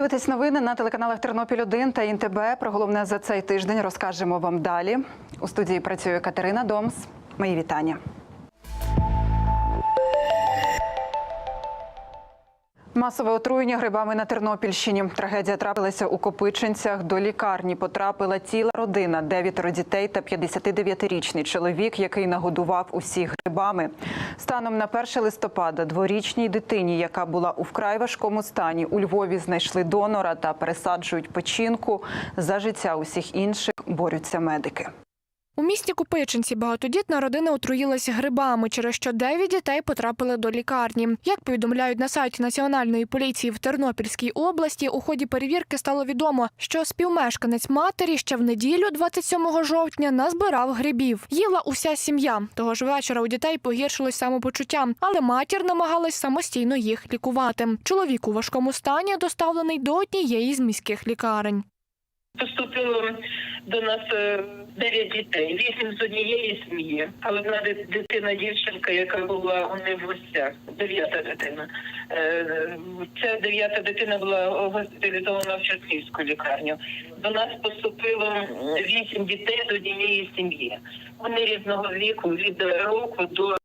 Дивитесь новини на телеканалах Тернопіль 1 та ІНТБ. Про головне за цей тиждень розкажемо вам далі. У студії працює Катерина Домс. Мої вітання. Масове отруєння грибами на Тернопільщині. Трагедія трапилася у Копичинцях. До лікарні потрапила ціла родина, дев'ятеро дітей та 59-річний чоловік, який нагодував усіх грибами. Станом на 1 листопада дворічній дитині, яка була у вкрай важкому стані, у Львові знайшли донора та пересаджують печінку. За життя усіх інших борються медики. У місті Купичинці багатодітна родина отруїлася грибами, через що дев'ять дітей потрапили до лікарні. Як повідомляють на сайті Національної поліції в Тернопільській області, у ході перевірки стало відомо, що співмешканець матері ще в неділю, 27 жовтня, назбирав грибів. Їла уся сім'я. Того ж вечора у дітей погіршилось самопочуття, але матір намагалась самостійно їх лікувати. Чоловік у важкому стані доставлений до однієї з міських лікарень. Поступило до нас е, дев'ять дітей, вісім з однієї сім'ї, але одна дитина, дівчинка, яка була у них в гостях, дев'ята дитина. Е, Ця дев'ята дитина була госпіталізована в Черківську лікарню. До нас поступило вісім дітей з однієї сім'ї. Вони різного віку від року до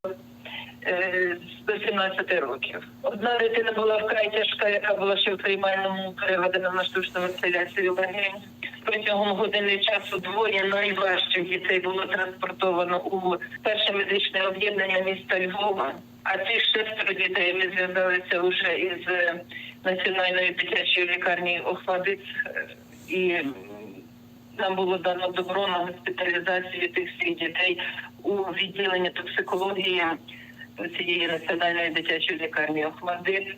до 17 роких. Одна дитина була вкрай тяжка, яка була ще в приймальному переведена на штучну вентиляцію легень. Протягом години часу двоє найважчих дітей було транспортовано у перше медичне об'єднання міста Львова. А ці шестеро дітей ми зв'язалися вже із е, національною дитячою лікарні Охладиць е, і нам було дано добро на госпіталізацію тих всіх дітей у відділенні токсикології цієї національної дитячої лікарні Охмадит.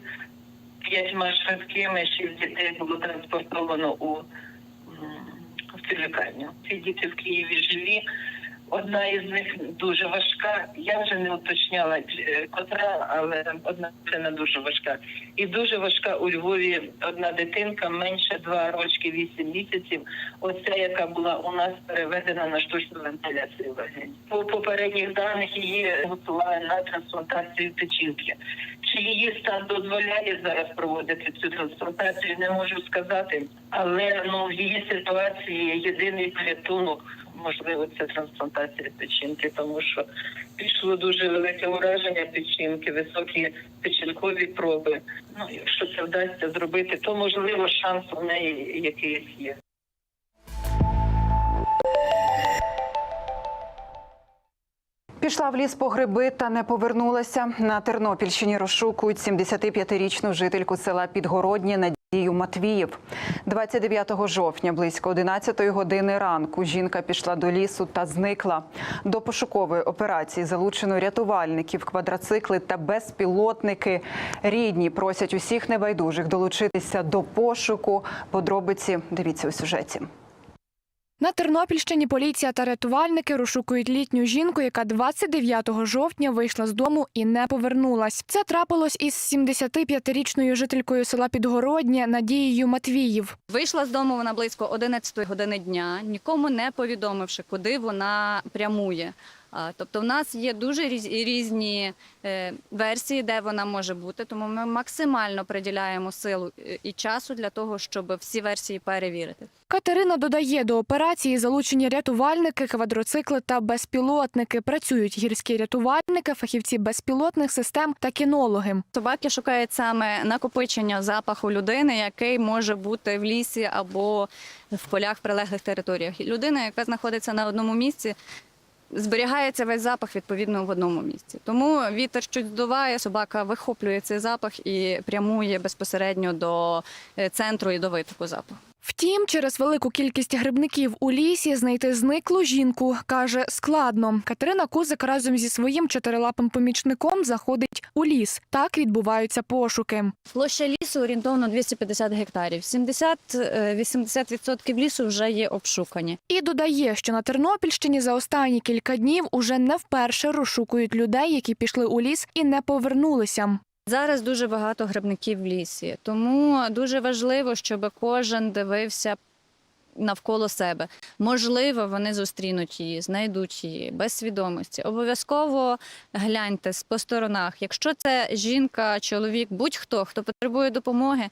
П'ятьма швидкими шість дітей було транспортовано у, в цю лікарню. Ці діти в Києві живі. Одна із них дуже важка. Я вже не уточняла е, котра, але одна дитина дуже важка. І дуже важка у Львові одна дитинка, менше два рочки, вісім місяців. Оця, яка була у нас переведена на штучну вентиляцію. По попередніх даних її готували на трансплантацію печінки. Чи її стан дозволяє зараз проводити цю трансплантацію, не можу сказати. Але ну в її ситуації єдиний порятунок можливо, це трансплантація печінки, тому що пішло дуже велике ураження печінки, високі печінкові проби. Ну, якщо це вдасться зробити, то можливо шанс у неї якийсь є. Пішла в ліс по гриби та не повернулася. На Тернопільщині розшукують 75-річну жительку села Підгороднє Надію Матвіїв. 29 жовтня близько 11 години ранку жінка пішла до лісу та зникла. До пошукової операції залучено рятувальників, квадроцикли та безпілотники. Рідні просять усіх небайдужих долучитися до пошуку. Подробиці дивіться у сюжеті. На Тернопільщині поліція та рятувальники розшукують літню жінку, яка 29 жовтня вийшла з дому і не повернулась. Це трапилось із 75-річною жителькою села Підгороднє Надією Матвіїв. Вийшла з дому вона близько 11 години дня, нікому не повідомивши, куди вона прямує. Тобто, в нас є дуже різні е, версії, де вона може бути. Тому ми максимально приділяємо силу е, і часу для того, щоб всі версії перевірити. Катерина додає до операції залучені рятувальники, квадроцикли та безпілотники. Працюють гірські рятувальники, фахівці безпілотних систем та кінологи. Собаки шукають саме накопичення запаху людини, який може бути в лісі або в полях в прилеглих територіях. Людина, яка знаходиться на одному місці, зберігається весь запах відповідно в одному місці. Тому вітер щось здуває, собака вихоплює цей запах і прямує безпосередньо до е, центру і до витоку запаху. Втім, через велику кількість грибників у лісі знайти зниклу жінку каже складно. Катерина Кузик разом зі своїм чотирилапим помічником заходить у ліс. Так відбуваються пошуки. Площа лісу орієнтовно 250 гектарів. 70-80% лісу вже є обшукані. І додає, що на Тернопільщині за останні кілька днів уже не вперше розшукують людей, які пішли у ліс і не повернулися. Зараз дуже багато грибників в лісі, тому дуже важливо, щоб кожен дивився навколо себе. Можливо, вони зустрінуть її, знайдуть її без свідомості. Обов'язково гляньте по сторонах. Якщо це жінка, чоловік, будь-хто, хто потребує допомоги,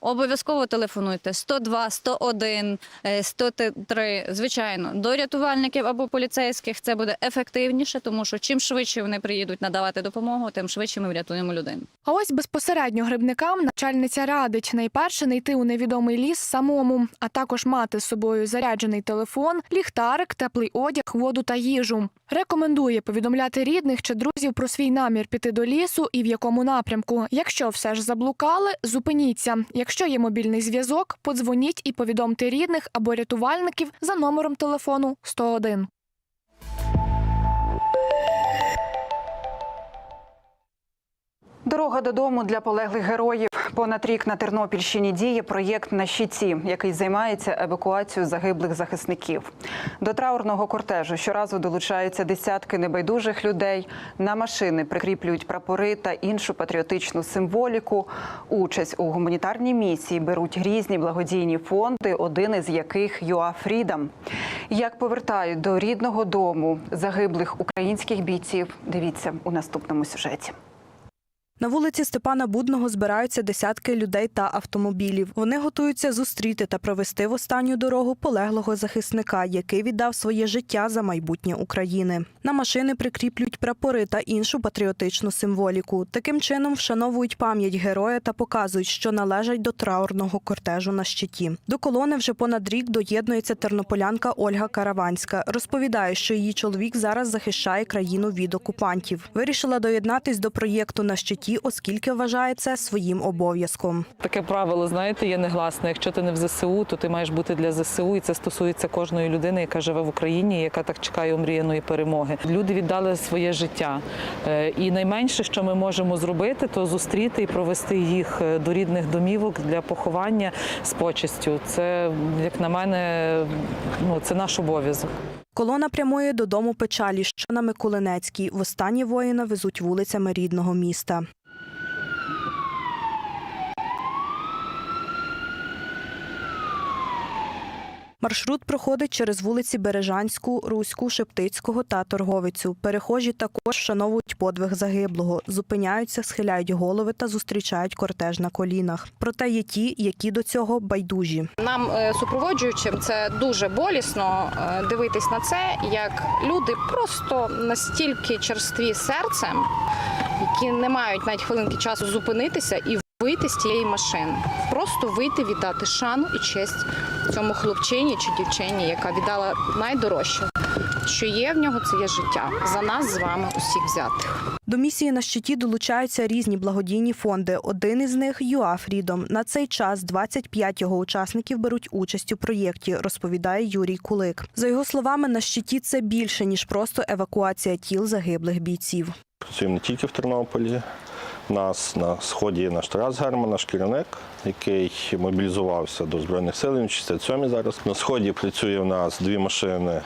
Обов'язково телефонуйте 102, 101, е, 103. Звичайно, до рятувальників або поліцейських це буде ефективніше, тому що чим швидше вони приїдуть надавати допомогу, тим швидше ми врятуємо людину. А ось безпосередньо грибникам начальниця радить найперше не йти у невідомий ліс самому, а також мати з собою заряджений телефон, ліхтарик, теплий одяг, воду та їжу. Рекомендує повідомляти рідних чи друзів про свій намір піти до лісу і в якому напрямку. Якщо все ж заблукали, зупиніться. Якщо є мобільний зв'язок, подзвоніть і повідомте рідних або рятувальників за номером телефону 101. Дорога додому для полеглих героїв. Понад рік на Тернопільщині діє проєкт на щиті, який займається евакуацією загиблих захисників. До траурного кортежу щоразу долучаються десятки небайдужих людей. На машини прикріплюють прапори та іншу патріотичну символіку. Участь у гуманітарній місії беруть різні благодійні фонди, один із яких ЮА Фрідам. Як повертають до рідного дому загиблих українських бійців, дивіться у наступному сюжеті. На вулиці Степана Будного збираються десятки людей та автомобілів. Вони готуються зустріти та провести в останню дорогу полеглого захисника, який віддав своє життя за майбутнє України. На машини прикріплюють прапори та іншу патріотичну символіку. Таким чином вшановують пам'ять героя та показують, що належать до траурного кортежу на щиті. До колони вже понад рік доєднується тернополянка Ольга Караванська. Розповідає, що її чоловік зараз захищає країну від окупантів. Вирішила доєднатись до проєкту на щиті, оскільки вважає це своїм обов'язком. Таке правило, знаєте, є негласне. Якщо ти не в ЗСУ, то ти маєш бути для ЗСУ, і це стосується кожної людини, яка живе в Україні, яка так чекає омріяної перемоги. Люди віддали своє життя. Е, І найменше, що ми можемо зробити, то зустріти і провести їх е, до рідних домівок для поховання з почестю. Це, як на мене, ну це наш обов'язок. Колона прямує додому печалі, що на Миколинецькій. Востаннє воїна везуть вулицями рідного міста. Маршрут проходить через вулиці Бережанську, Руську, Шептицького та Торговицю. Перехожі також вшановують подвиг загиблого, зупиняються, схиляють голови та зустрічають кортеж на колінах. Проте є ті, які до цього байдужі. Нам, е, супроводжуючим, це дуже болісно е, дивитись на це, як люди просто настільки черстві серцем, які не мають навіть хвилинки часу зупинитися і вийти з тієї машини. Просто вийти, віддати шану і честь цьому хлопчині чи дівчині, яка віддала найдорожче, що є в нього, це є життя. За нас з вами усіх взятих. До місії на щиті долучаються різні благодійні фонди. Один із них ЮА Фрідом. На цей час 25 його учасників беруть участь у проєкті, розповідає Юрій Кулик. За його словами, на щиті це більше ніж просто евакуація тіл загиблих бійців. Працюємо не тільки в Тернополі. Нас на сході наш Тарас Герман, наш керівник, який мобілізувався до Збройних сил, він 67 зараз. На сході працює у нас дві машини.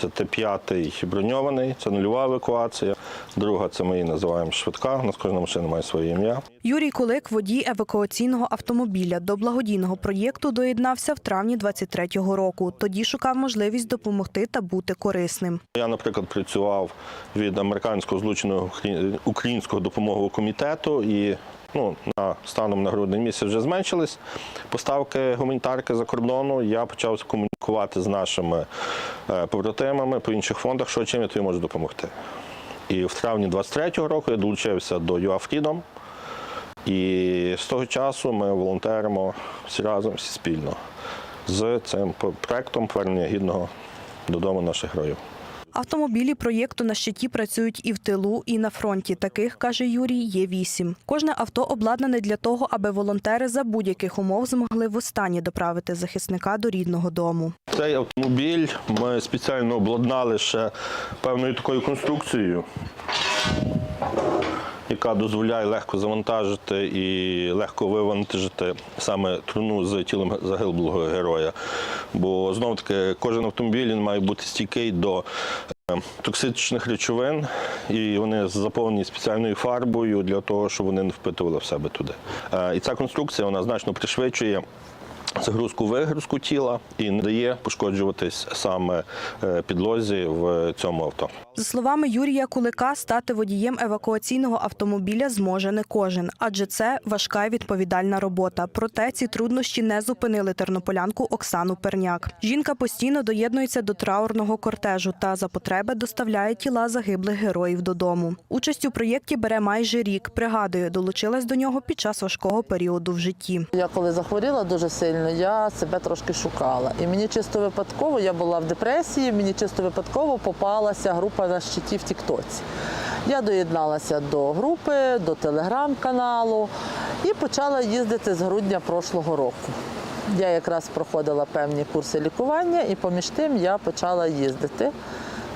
Це Т-5 броньований, це нульова евакуація. Друга це ми її називаємо швидка. У нас кожна машина має своє ім'я. Юрій Кулик, водій евакуаційного автомобіля, до благодійного проєкту доєднався в травні 23-го року. Тоді шукав можливість допомогти та бути корисним. Я, наприклад, працював від американського злученого українського допомогового комітету і ну, на станом на грудний місяць вже зменшились поставки гуманітарки за кордону. Я почав комунікувати з нашими е, побратимами по інших фондах, що чим я тобі можу допомогти. І в травні 23-го року я долучився до UA Freedom. І з того часу ми волонтеримо всі разом, всі спільно з цим проектом повернення гідного додому наших героїв. Автомобілі проєкту на щиті працюють і в тилу, і на фронті. Таких, каже Юрій, є вісім. Кожне авто обладнане для того, аби волонтери за будь-яких умов змогли востаннє доправити захисника до рідного дому. Цей автомобіль ми спеціально обладнали ще певною такою конструкцією, яка дозволяє легко завантажити і легко вивантажити саме труну з тілом загиблого героя. Бо знову таки кожен автомобіль має бути стійкий до е, токсичних речовин, і вони заповнені спеціальною фарбою для того, щоб вони не впитували в себе туди. Е, І ця конструкція вона значно пришвидшує загрузку вигрузку тіла і не дає пошкоджуватись саме е, підлозі в цьому авто. За словами Юрія Кулика, стати водієм евакуаційного автомобіля зможе не кожен, адже це важка і відповідальна робота. Проте ці труднощі не зупинили тернополянку Оксану Перняк. Жінка постійно доєднується до траурного кортежу та за потреби доставляє тіла загиблих героїв додому. Участь у проєкті бере майже рік. Пригадує, долучилась до нього під час важкого періоду в житті. Я коли захворіла дуже сильно, я себе трошки шукала. І мені чисто випадково, я була в депресії, мені чисто випадково попалася група на щиті в Тіктоці. Я доєдналася до групи, до телеграм-каналу і почала їздити з грудня прошлого року. Я якраз проходила певні курси лікування, і поміж тим я почала їздити.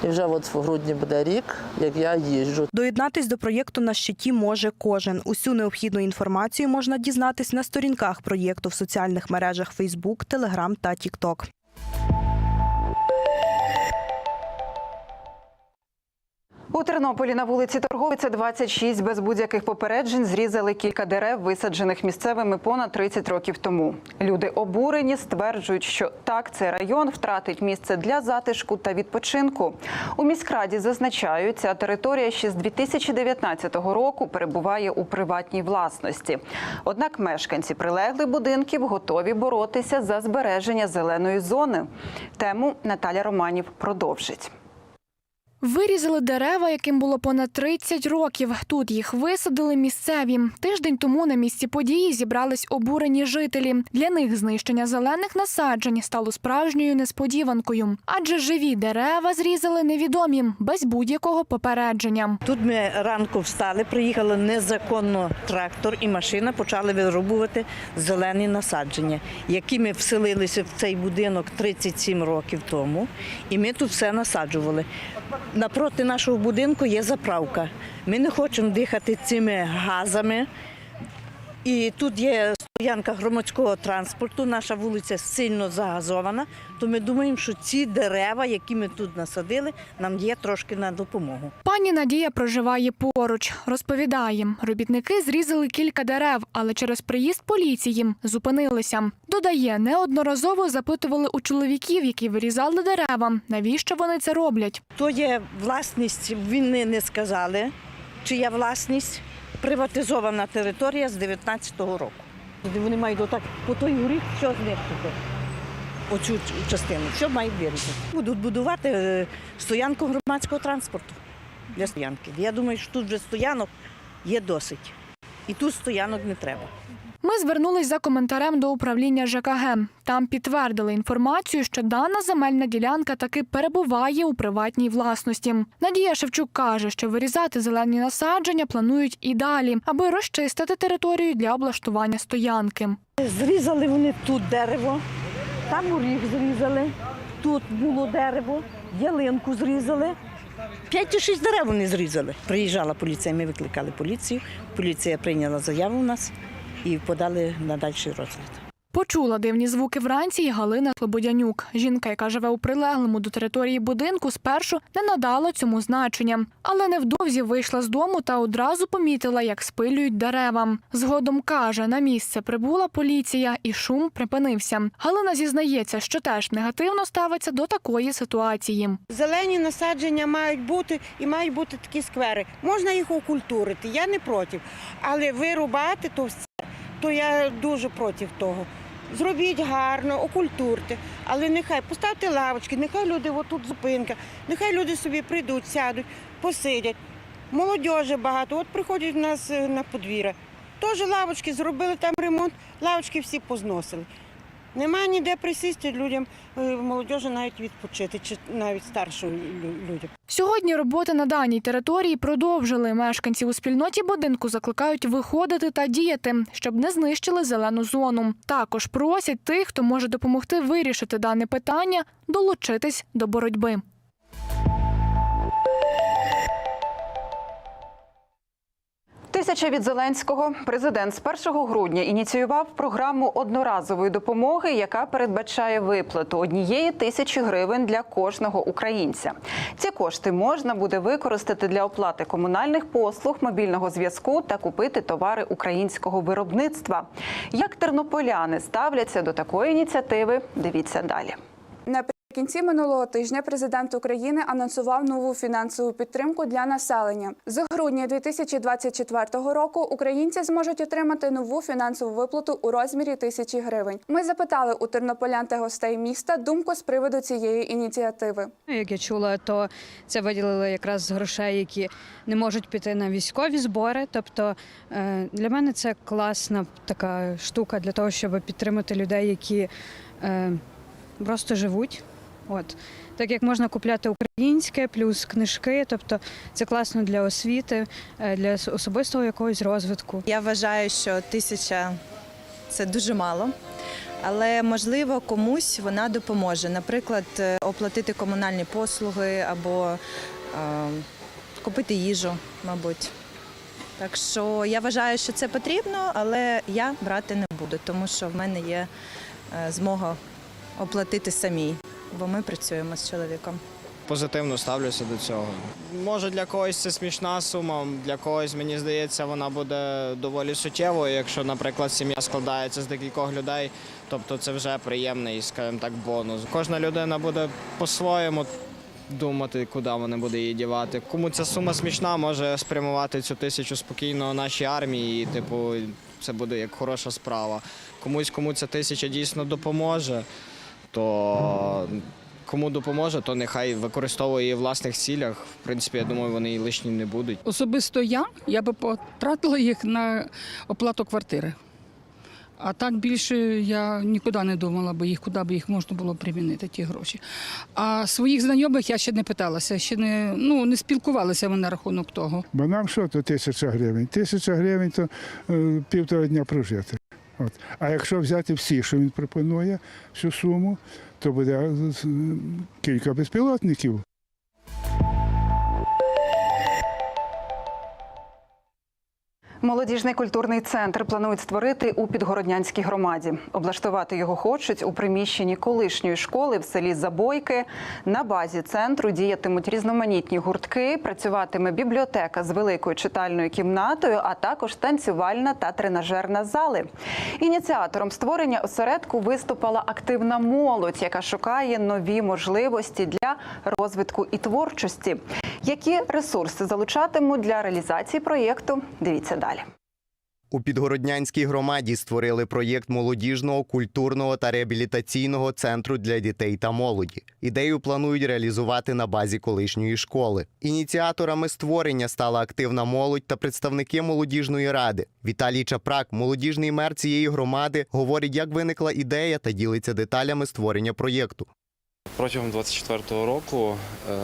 І вже от в грудні буде рік, як я їжджу. Доєднатись до проєкту на щиті може кожен. Усю необхідну інформацію можна дізнатись на сторінках проєкту в соціальних мережах Facebook, Telegram та TikTok. У Тернополі на вулиці Торговиця 26 без будь-яких попереджень зрізали кілька дерев, висаджених місцевими понад 30 років тому. Люди обурені, стверджують, що так цей район втратить місце для затишку та відпочинку. У міськраді зазначають, ця територія ще з 2019 року перебуває у приватній власності. Однак мешканці прилеглих будинків готові боротися за збереження зеленої зони. Тему Наталя Романів продовжить. Вирізали дерева, яким було понад 30 років. Тут їх висадили місцеві. Тиждень тому на місці події зібрались обурені жителі. Для них знищення зелених насаджень стало справжньою несподіванкою, адже живі дерева зрізали невідомі без будь-якого попередження. Тут ми ранку встали, приїхали незаконно трактор і машина почали вирубувати зелені насадження, які ми вселилися в цей будинок 37 років тому, і ми тут все насаджували. Напроти нашого будинку є заправка. Ми не хочемо дихати цими газами. І тут є стоянка громадського транспорту, наша вулиця сильно загазована, то ми думаємо, що ці дерева, які ми тут насадили, нам є трошки на допомогу. Пані Надія проживає поруч. Розповідає, робітники зрізали кілька дерев, але через приїзд поліції зупинилися. Додає, неодноразово запитували у чоловіків, які вирізали дерева, навіщо вони це роблять. То є власність, вони не сказали, чия власність, приватизована територія з 19-го року. Вони мають отак по той рік все знищити. Оцю частину, що мають вирізати. Будуть будувати е, стоянку громадського транспорту для стоянки. Я думаю, що тут вже стоянок є досить. І тут стоянок не треба. Ми звернулись за коментарем до управління ЖКГ. Там підтвердили інформацію, що дана земельна ділянка таки перебуває у приватній власності. Надія Шевчук каже, що вирізати зелені насадження планують і далі, аби розчистити територію для облаштування стоянки. Зрізали вони тут дерево, там горіх зрізали, тут було дерево, ялинку зрізали. П'ять чи шість дерев вони зрізали. Приїжджала поліція, ми викликали поліцію. Поліція прийняла заяву у нас і подали на дальший розгляд. Почула дивні звуки вранці і Галина Слободянюк. Жінка, яка живе у прилеглому до території будинку, спершу не надала цьому значення, але невдовзі вийшла з дому та одразу помітила, як спилюють дерева. Згодом каже, на місце прибула поліція і шум припинився. Галина зізнається, що теж негативно ставиться до такої ситуації. Зелені насадження мають бути і мають бути такі сквери. Можна їх окультурити, я не проти. Але вирубати то все, то я дуже проти того. Зробіть гарно, окультурте, але нехай поставте лавочки, нехай люди отут зупинка, нехай люди собі прийдуть, сядуть, посидять. Молодежі багато, от приходять в нас е, на подвір'я. Теж лавочки зробили там ремонт, лавочки всі позносили. Нема ніде присісти людям, молодежі навіть відпочити, чи навіть старшим людям. Сьогодні роботи на даній території продовжили. Мешканці у спільноті будинку закликають виходити та діяти, щоб не знищили зелену зону. Також просять тих, хто може допомогти вирішити дане питання, долучитись до боротьби. В від Зеленського президент з 1 грудня ініціював програму одноразової допомоги, яка передбачає виплату однієї тисячі гривень для кожного українця. Ці кошти можна буде використати для оплати комунальних послуг, мобільного зв'язку та купити товари українського виробництва. Як тернополяни ставляться до такої ініціативи? Дивіться далі. Наприкінці минулого тижня президент України анонсував нову фінансову підтримку для населення. З грудня 2024 року українці зможуть отримати нову фінансову виплату у розмірі тисячі гривень. Ми запитали у тернополян та гостей міста думку з приводу цієї ініціативи. Як я чула, то це виділили якраз з грошей, які не можуть піти на військові збори. Тобто е, для мене це класна така штука для того, щоб підтримати людей, які е, просто живуть. От так як можна купляти українське, плюс книжки, тобто це класно для освіти, е, для особистого якогось розвитку. Я вважаю, що тисяча це дуже мало, але можливо комусь вона допоможе. Наприклад, е, оплатити комунальні послуги або е, купити їжу, мабуть. Так що я вважаю, що це потрібно, але я брати не буду, тому що в мене є е, змога оплатити самій, бо ми працюємо з чоловіком. позитивно ставлюся до цього. Може для когось це смішна сума, для когось, мені здається, вона буде доволі суттєвою, якщо, наприклад, сім'я складається з декількох людей, тобто це вже приємний, скажімо так, бонус. Кожна людина буде по-своєму думати, куди вона буде її дівати. Кому ця сума смішна, може спрямувати цю тисячу спокійно нашій армії, і, типу, це буде як хороша справа. Комусь, кому ця тисяча дійсно допоможе, то Кому допоможе, то нехай використовує її в власних цілях. В принципі, я думаю, вони і лишні не будуть. Особисто я, я би потратила їх на оплату квартири. А так більше я нікуди не думала би їх, куди б їх можна було примінити, ті гроші. А своїх знайомих я ще не питалася, ще не, ну, не спілкувалася ми на рахунок того. Бо нам що то тисяча гривень? Тисяча гривень то е, півтора дня прожити. От. А якщо взяти всі, що він пропонує, всю суму, то буде е, кілька безпілотників. Молодіжний культурний центр планують створити у Підгороднянській громаді. Облаштувати його хочуть у приміщенні колишньої школи в селі Забойки. На базі центру діятимуть різноманітні гуртки, працюватиме бібліотека з великою читальною кімнатою, а також танцювальна та тренажерна зали. Ініціатором створення осередку виступала активна молодь, яка шукає нові можливості для розвитку і творчості. Які ресурси залучатимуть для реалізації проєкту? Дивіться далі. У Підгороднянській громаді створили проєкт молодіжного, культурного та реабілітаційного центру для дітей та молоді. Ідею планують реалізувати на базі колишньої школи. Ініціаторами створення стала активна молодь та представники молодіжної ради. Віталій Чапрак, молодіжний мер цієї громади, говорить, як виникла ідея та ділиться деталями створення проєкту. Протягом 24-го року е,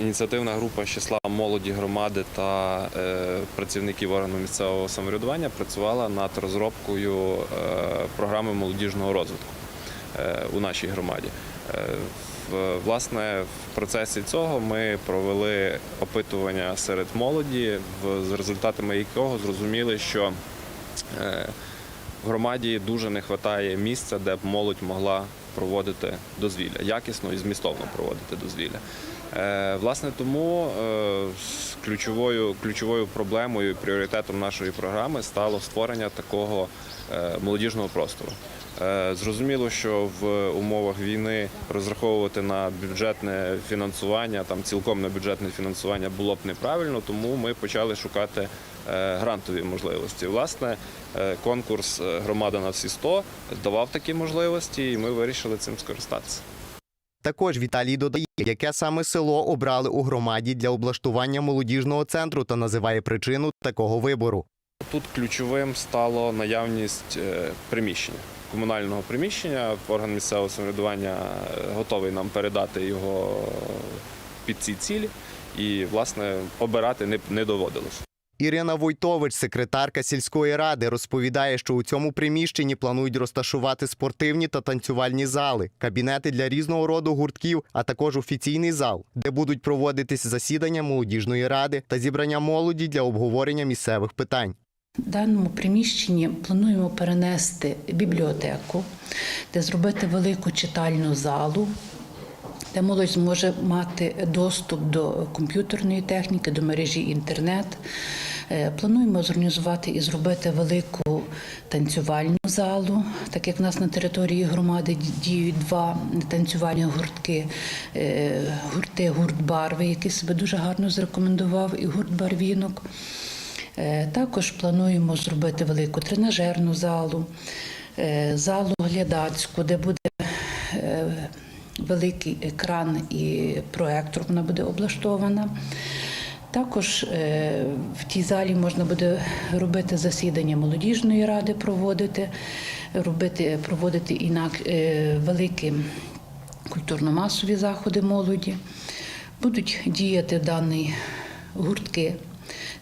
ініціативна група числа молоді громади та е, працівників органу місцевого самоврядування працювала над розробкою е, програми молодіжного розвитку е, у нашій громаді. Е, в- Власне, в процесі цього ми провели опитування серед молоді, в- з результатами якого зрозуміли, що е, в громаді дуже не вистачає місця, де б молодь могла проводити дозвілля, якісно і змістовно проводити дозвілля. Е, Власне, тому е, ключовою, ключовою проблемою і пріоритетом нашої програми стало створення такого е, молодіжного простору. Зрозуміло, що в умовах війни розраховувати на бюджетне фінансування, там цілком на бюджетне фінансування було б неправильно, тому ми почали шукати грантові можливості. Власне, конкурс Громада на всі 100 давав такі можливості, і ми вирішили цим скористатися. Також Віталій додає, яке саме село обрали у громаді для облаштування молодіжного центру та називає причину такого вибору. Тут ключовим стало наявність е, приміщення, комунального приміщення. Орган місцевого самоврядування е, готовий нам передати його під ці цілі, і власне обирати не, доводилось. Ірина Войтович, секретарка сільської ради, розповідає, що у цьому приміщенні планують розташувати спортивні та танцювальні зали, кабінети для різного роду гуртків, а також офіційний зал, де будуть проводитись засідання молодіжної ради та зібрання молоді для обговорення місцевих питань. В даному приміщенні плануємо перенести бібліотеку, де зробити велику читальну залу, де молодь зможе мати доступ до комп'ютерної техніки, до мережі інтернет. Е, Плануємо зорганізувати і зробити велику танцювальну залу, так як в нас на території громади діють два танцювальні гуртки. Е, Гурти гурт Барви, який себе дуже гарно зарекомендував, і гурт Барвінок. Е, Також плануємо зробити велику тренажерну залу, залу глядацьку, де буде великий екран і проектор вона буде облаштована. Також е, в тій залі можна буде робити засідання молодіжної ради, проводити, робити, проводити інак е, великі культурно-масові заходи молоді. Будуть діяти дані гуртки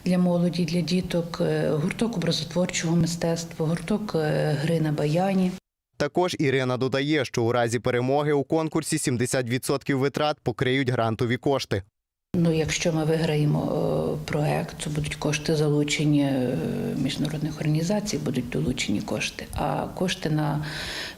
для молоді, для діток, е, гурток образотворчого мистецтва, гурток гри на баяні. Також Ірина додає, що у разі перемоги у конкурсі 70% витрат покриють грантові кошти. Ну, якщо ми виграємо е, проект, то будуть кошти залучені е, міжнародних організацій, будуть долучені кошти. А кошти на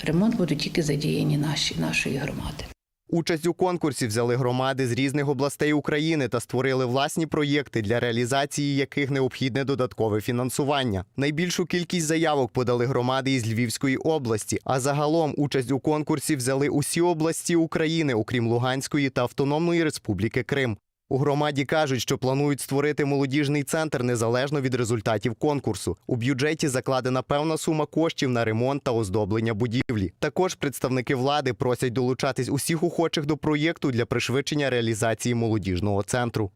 ремонт будуть тільки задіяні наші нашої громади. Участь у конкурсі взяли громади з різних областей України та створили власні проєкти, для реалізації яких необхідне додаткове фінансування. Найбільшу кількість заявок подали громади із Львівської області. А загалом участь у конкурсі взяли усі області України, окрім Луганської та Автономної Республіки Крим. У громаді кажуть, що планують створити молодіжний центр незалежно від результатів конкурсу. У бюджеті закладена певна сума коштів на ремонт та оздоблення будівлі. Також представники влади просять долучатись усіх охочих до проєкту для пришвидшення реалізації молодіжного центру.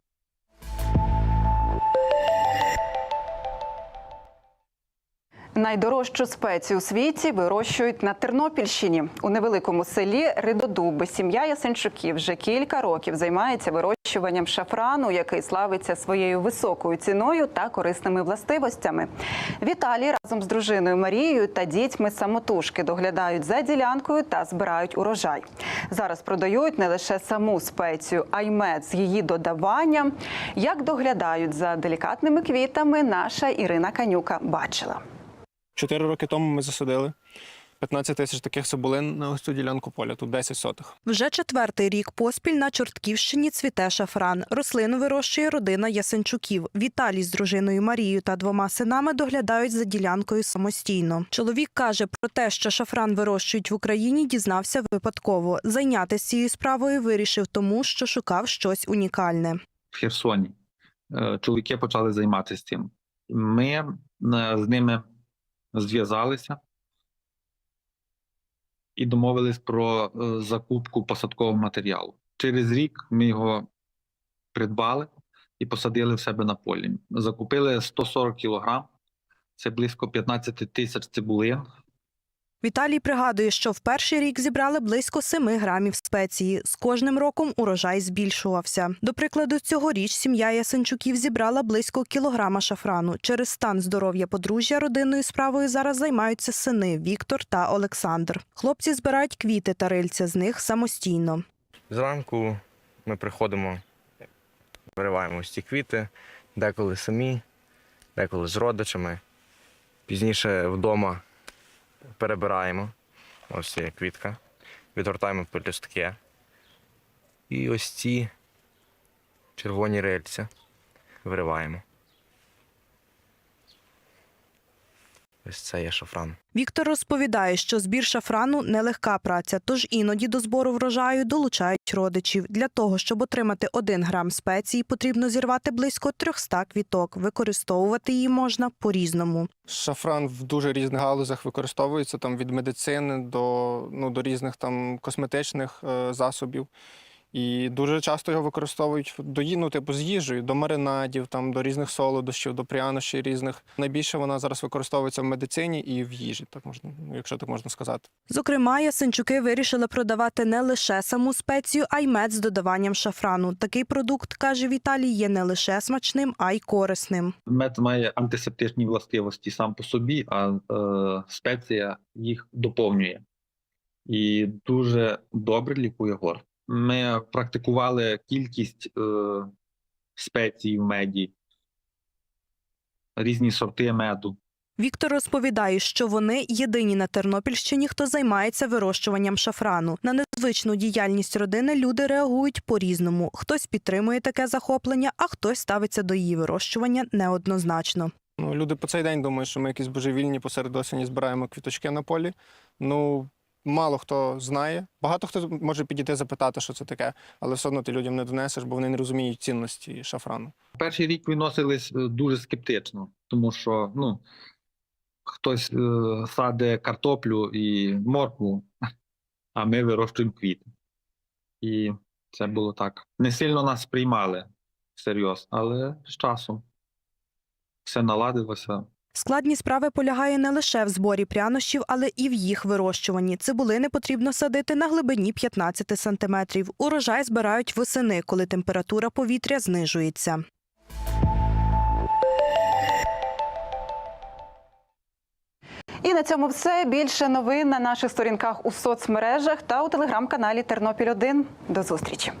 Найдорожчу спецію у світі вирощують на Тернопільщині у невеликому селі Ридодуби. Сім'я Ясенчуків вже кілька років займається вирощуванням шафрану, який славиться своєю високою ціною та корисними властивостями. Віталій разом з дружиною Марією та дітьми самотужки доглядають за ділянкою та збирають урожай. Зараз продають не лише саму спецію, а й мед з її додаванням. Як доглядають за делікатними квітами, наша Ірина Канюка бачила. Чотири роки тому ми засадили 15 тисяч таких цибулин на ось цю ділянку поля, тут 10 сотих. Вже четвертий рік поспіль на Чортківщині цвіте шафран. Рослину вирощує родина Ясенчуків. Віталій з дружиною Марією та двома синами доглядають за ділянкою самостійно. Чоловік каже про те, що шафран вирощують в Україні, дізнався випадково. Зайнятися цією справою вирішив тому, що шукав щось унікальне. в Херсоні. Е, Чоловіки почали займатися цим. Ми е, з ними зв'язалися і домовились про е, закупку посадкового матеріалу. Через рік ми його придбали і посадили в себе на полі. Закупили 140 кілограм, це близько 15 тисяч цибулин. Віталій пригадує, що в перший рік зібрали близько 7 грамів спеції. З кожним роком урожай збільшувався. До прикладу, цьогоріч сім'я Ясенчуків зібрала близько кілограма шафрану. Через стан здоров'я подружжя родинною справою зараз займаються сини Віктор та Олександр. Хлопці збирають квіти та рильця з них самостійно. Зранку ми приходимо, вириваємо ось ці квіти, деколи самі, деколи з родичами. Пізніше вдома перебираємо. Ось є квітка, відгортаємо пелюстки. І ось ці червоні рельці вириваємо. Ось це є шафран. Віктор розповідає, що збір шафрану нелегка праця, тож іноді до збору врожаю долучають родичів. Для того, щоб отримати один грам спеції, потрібно зірвати близько 300 квіток. Використовувати її можна по-різному. Шафран в дуже різних галузях використовується там від медицини до, ну, до різних там косметичних е, засобів. І дуже часто його використовують до ну, типу, з їжею, до маринадів, там, до різних солодощів, до прянощів різних. Найбільше вона зараз використовується в медицині і в їжі, так можна, ну, якщо так можна сказати. Зокрема, ясенчуки вирішили продавати не лише саму спецію, а й мед з додаванням шафрану. Такий продукт, каже Віталій, є не лише смачним, а й корисним. Мед має антисептичні властивості сам по собі, а е, спеція їх доповнює і дуже добре лікує горло. Ми практикували кількість е, спецій в меді, різні сорти меду. Віктор розповідає, що вони єдині на Тернопільщині, хто займається вирощуванням шафрану. На незвичну діяльність родини люди реагують по-різному. Хтось підтримує таке захоплення, а хтось ставиться до її вирощування неоднозначно. Ну, люди по цей день думають, що ми якісь божевільні посеред осені збираємо квіточки на полі. Ну, мало хто знає. Багато хто може підійти запитати, що це таке, але все одно ти людям не донесеш, бо вони не розуміють цінності шафрану. Перший рік відносились е, дуже скептично, тому що ну, хтось е, саде картоплю і моркву, а ми вирощуємо квіти. І це було так. Не сильно нас приймали всерйоз, але з часом все наладилося. Складні справи полягає не лише в зборі прянощів, але і в їх вирощуванні. Цибулини потрібно садити на глибині 15 сантиметрів. Урожай збирають восени, коли температура повітря знижується. І на цьому все. Більше новин на наших сторінках у соцмережах та у телеграм-каналі Тернопіль 1 До зустрічі.